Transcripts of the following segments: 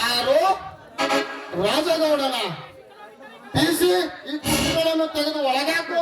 ಯಾರು? ರಾಜಗೌಡನ. ಪಿಸಿ ಈ ಕುರ್ಚಿಗಳನ್ನು ತೆಗೆದು ಒಳಗಾಕು.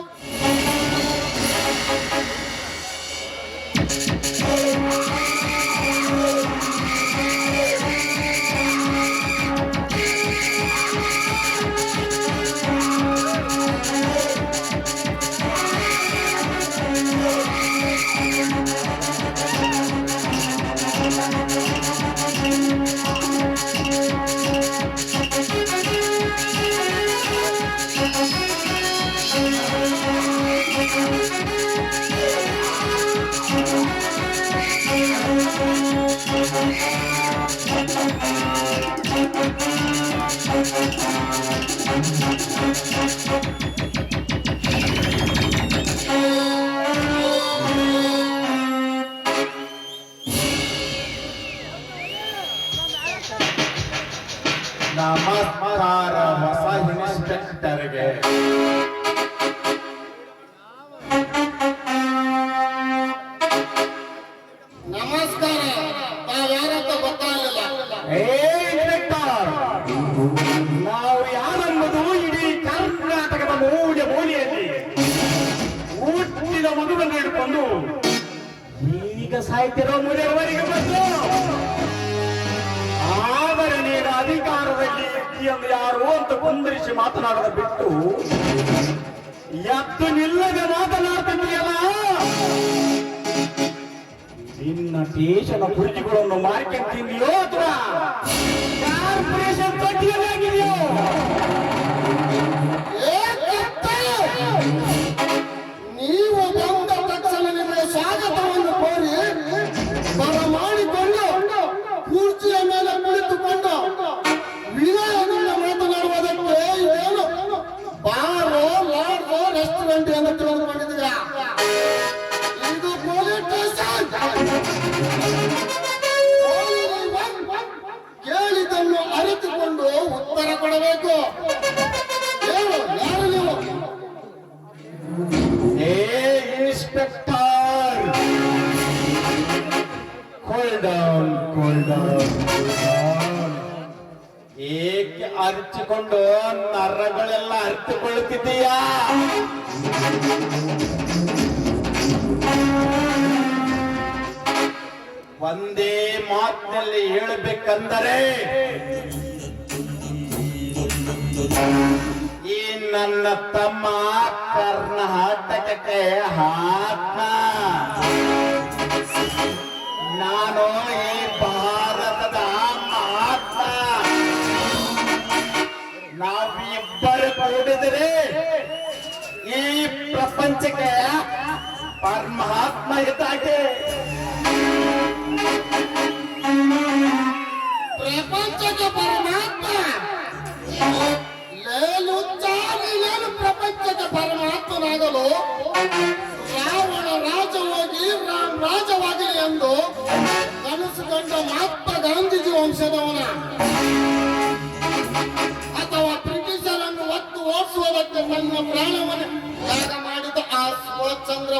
ನಮಸ್ಕಾರ. ಹೊಸ ಇನ್ಸ್ಪೆಕ್ಟರ್ಗೆ ನಮಸ್ಕಾರ ತಾವ್ಯಾರಂತ ಗೊತ್ತಾಗಲಿಲ್ಲ. ಏ ಇನ್ಸ್ಪೆಕ್ಟರ್ ನಾವು ಯಾರೆಂಬುದು ಇಡೀ ಕರ್ನಾಟಕದ ಮೂಲೆ ಮೂಲೆಯಲ್ಲಿ ಹುಟ್ಟಿದ ಮಗುವನ್ನು ಹಿಡ್ಕೊಂಡು ಈಗ ಸಾಯ್ತಿರೋ ಮುರಿಯವರೆಗೆ ಬಂದು ನೀನು ಅಧಿಕಾರದಲ್ಲಿ ಇದ್ದಿ ಯಾರು ಅಂತ ಕುಂದಿರಿಸಿ ಮಾತನಾಡದ ಬಿಟ್ಟು, ಎದ್ದು ನಿಲ್ಲದೆ ಮಾತನಾಡ್ತಿದ್ದೀಯಲ್ಲ ನಿನ್ನ ದೇಶದ ಕುರ್ಚಿಗಳನ್ನು ಮಾರ್ಕೆಟ್ಟಿದೆಯೋ ಅಥವಾ ಕಾರ್ಪೊರೇಷನ್ ತೊಟ್ಟಿಯಲ್ಲಾಗಿದೆಯೋ ಕೂಲ್ ಡೌನ್ cool ಡೌನ್ ಏಕೆ ಅರಿಚಿಕೊಂಡು ನರಗಳೆಲ್ಲ ಅರಿತುಕೊಳ್ಳುತ್ತಿದ್ದೀಯಾ ಒಂದೇ ಮಾತಿನಲ್ಲಿ ಹೇಳಬೇಕಂದರೆ, ಈ ನನ್ನ ತಮ್ಮ ಕರ್ನಾಟಕಕ್ಕೆ ಹಾಕ್ನ ನಾನು ಈ ಭಾರತದ ಮಹಾತ್ಮ ನಾವಿಬ್ಬರು ಕೂಡಿದರೆ ಈ ಪ್ರಪಂಚಕ್ಕೆ ಪರಮಾತ್ಮ ಇದ್ದಾಗೆ ಪ್ರಪಂಚಕ್ಕೆ ಪರಮಾತ್ಮ ಲೇಲು ಚಾಲಿ ಲೇಲು ಪ್ರಪಂಚಕ್ಕೆ ಪರಮಾತ್ಮನಾಗಲು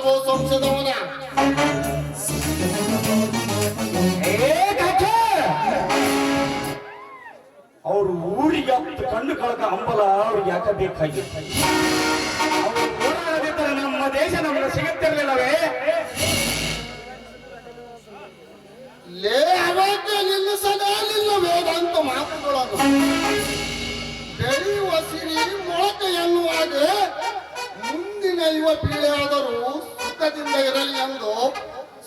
ಚಂದ್ರ ಬೋಸ್ ಅವರು ಊರಿಗೆ ಹತ್ತು ಕಣ್ಣು ಕಳಕ ಹಂಬಲ ಅವ್ರಿಗೆ ಯಾಕೆ ಬೇಕಾಗಿತ್ತು? ನಮ್ಮ ದೇಶ ನಮಗೆ ಸಿಗುತ್ತಿರಲಿಲ್ಲವೇ? ಲೇ ಅವಾಗ ನಿಲ್ಲಿಸಲೇ ನಿಲ್ಲ ವೇದಾಂತ ಮಾತುಗಳನ್ನು ಬೆಳೆಯುವ ಸಿರಿ ಮೊಳಕೆ ಎನ್ನುವಾಗ ಮುಂದಿನ ಯುವ ಪೀಳಿಗೆಯಾದರೂ ಸುಖದಿಂದ ಇರಲಿ ಎಂದು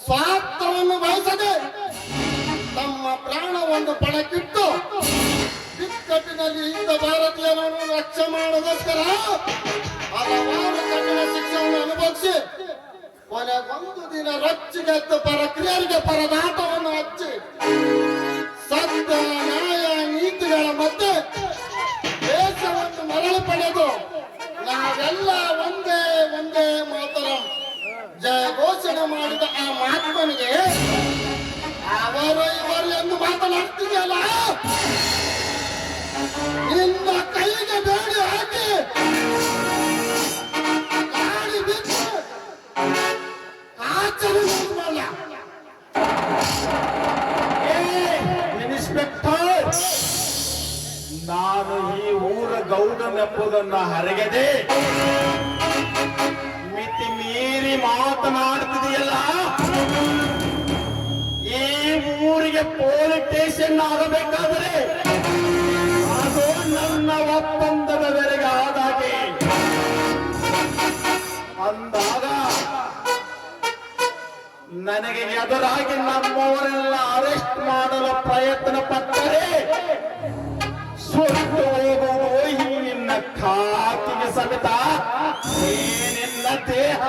ಸ್ವಾರ್ಥವನ್ನು ಬಯಸದೆ ತಮ್ಮ ಪ್ರಾಣವನ್ನು ಪಣಕ್ಕಿಟ್ಟು ಬಿಕ್ಕಟ್ಟಿನಲ್ಲಿ ಇದ್ದ ಭಾರತೀಯರನ್ನು ರಕ್ಷೆ ಮಾಡೋದಕ್ಕೋಸ್ಕರ ಹಲವಾರು ಕಠಿಣ ಶಿಕ್ಷೆಯನ್ನು ಅನುಭವಿಸಿ ಕೊನೆಗೊಂದು ದಿನ ರೊಚ್ಚಿಗೆದ್ದು ಪರಕ್ರಿಯರಿಗೆ ಪರದಾಟವನ್ನು ಹಚ್ಚಿ ಸತ್ಯ, ನ್ಯಾಯ, ನೀತಿಗಳ ಮಧ್ಯೆ ಹರಗದೆ ಮಿತಿ ಮೀರಿ ಮಾತನಾಡ್ತಿದೆಯಲ್ಲ? ಈ ಊರಿಗೆ ಪೊಲೀಸ್ ಸ್ಟೇಷನ್ ಆಗಬೇಕಾದ್ರೆ ಅದು ನನ್ನ ಒಪ್ಪಂದದ ಮೇರೆಗೆ ಆದಾಗೆ. ಅಂದಾಗ ನನಗೆ ಎದುರಾಗಿ ನಮ್ಮವರೆಲ್ಲ ಅರೆಸ್ಟ್ ಮಾಡಲು ಪ್ರಯತ್ನ ಪಟ್ಟರೆ ಸುಟ್ಟು ಹೋಗುವುದು ನಿನ್ನ ಖಾತಿಗೆ ಸಮೇತ ಈ ನಿನ್ನ ದೇಹ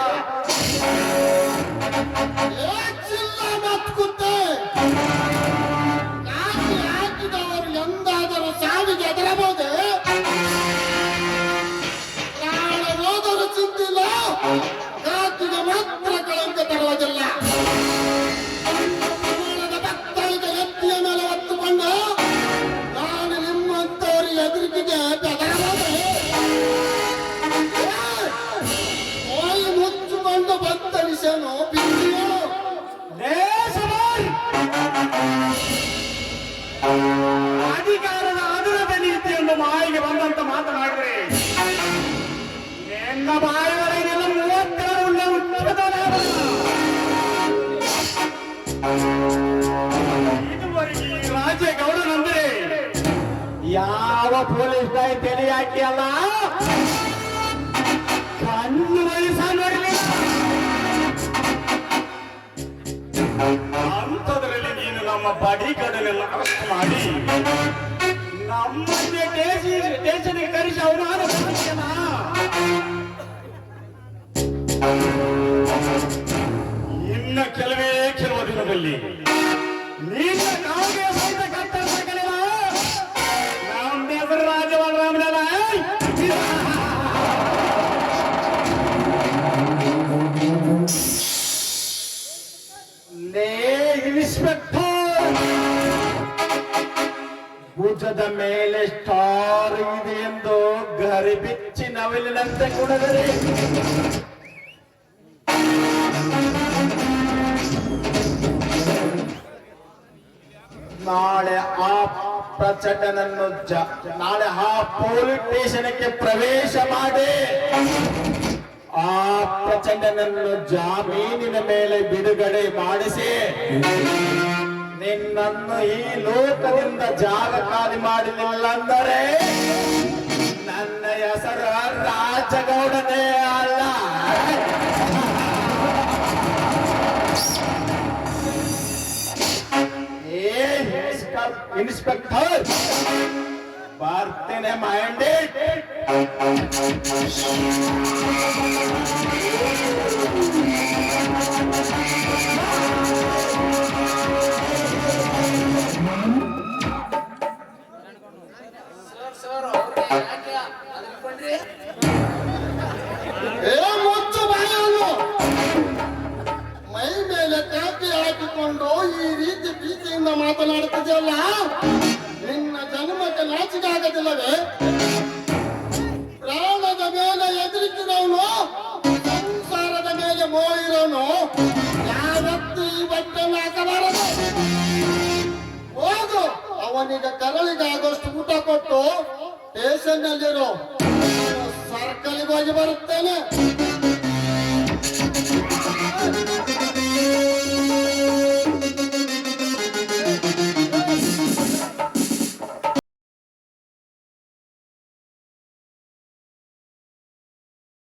ಪೊಲೀಸ್ ತಲೆ ಹಾಕಿ ಅಲ್ಲ? ಕಣ್ಣು ವಯಸ್ಸ ನೋಡಲಿ ಅಂಥದ್ರಲ್ಲಿ ನೀನು ನಮ್ಮ ಬಡಿ ಕಡಲೆಲ್ಲ ಅರೆಸ್ಟ್ ಮಾಡಿ. ನಮ್ಮನ್ನೇ ಸ್ಟೇಷನ್ ಸ್ಟೇಷನ್ಗೆ ಕರೆಸಿ ಅವಮಾನ ಮಾಡ್ತೀಯಲ್ಲ? ಇನ್ನ ಕೆಲವೇ ಕೆಲವು ದಿನದಲ್ಲಿ ಭುಜದ ಮೇಲೆ ಸ್ಟಾರ್ ಇದೆ ಎಂದು ಗರಿಬಿಚ್ಚಿ ನವಿಲಿನಂತೆ ಕುಣದರೆ. ನಾಳೆ ಆ ಪ್ರಚಟನನ್ನು ನಾಳೆ ಆ ಪೊಲೀಸ್ ಸ್ಟೇಷನ್ಗೆ ಪ್ರವೇಶ ಮಾಡಿ. ಆ ಪ್ರಚಂಡನನ್ನು ಜಾಮೀನಿನ ಮೇಲೆ ಬಿಡುಗಡೆ ಮಾಡಿಸಿ. ನಿನ್ನನ್ನು ಈ ಲೋಕದಿಂದ ಜಾಗ ಖಾಲಿ ಮಾಡಲಿಲ್ಲ ಅಂದರೆ ನನ್ನ ಹೆಸರು ರಾಜಗೌಡನೇ ಅಲ್ಲ. ಏ ಇನ್ಸ್ಪೆಕ್- ಇನ್ಸ್ಪೆಕ್ಟರ್, ಬರ್ತೇನೆ ಮೈಂಡೆಡ್ ನಿನ್ನ ಜನ್ಮಕ್ಕೆ ನಾಚಿಕೆ ಆಗದಿಲ್ಲವೇ? ಪ್ರಾಣದ ಮೇಲೆ ಎದುರಿಸಿದವನು, ಸಂಸಾರದ ಮೇಲೆ ಮೋಳಿರೋನು. ಯಾವತ್ತೂ ಈ ಬಟ್ಟೆಯನ್ನು ಹಾಕಬಾರದು. ಹೋಗು, ಅವನಿಗೆ ಕರಳಿಗಾಗೋಷ್ಟು ಊಟ ಕೊಟ್ಟು ಸ್ಟೇಷನ್ ನಲ್ಲಿರೋ. ಸರ್ಕಲ್ಗೆ ಹೋಗಿ ಬರುತ್ತೇನೆ.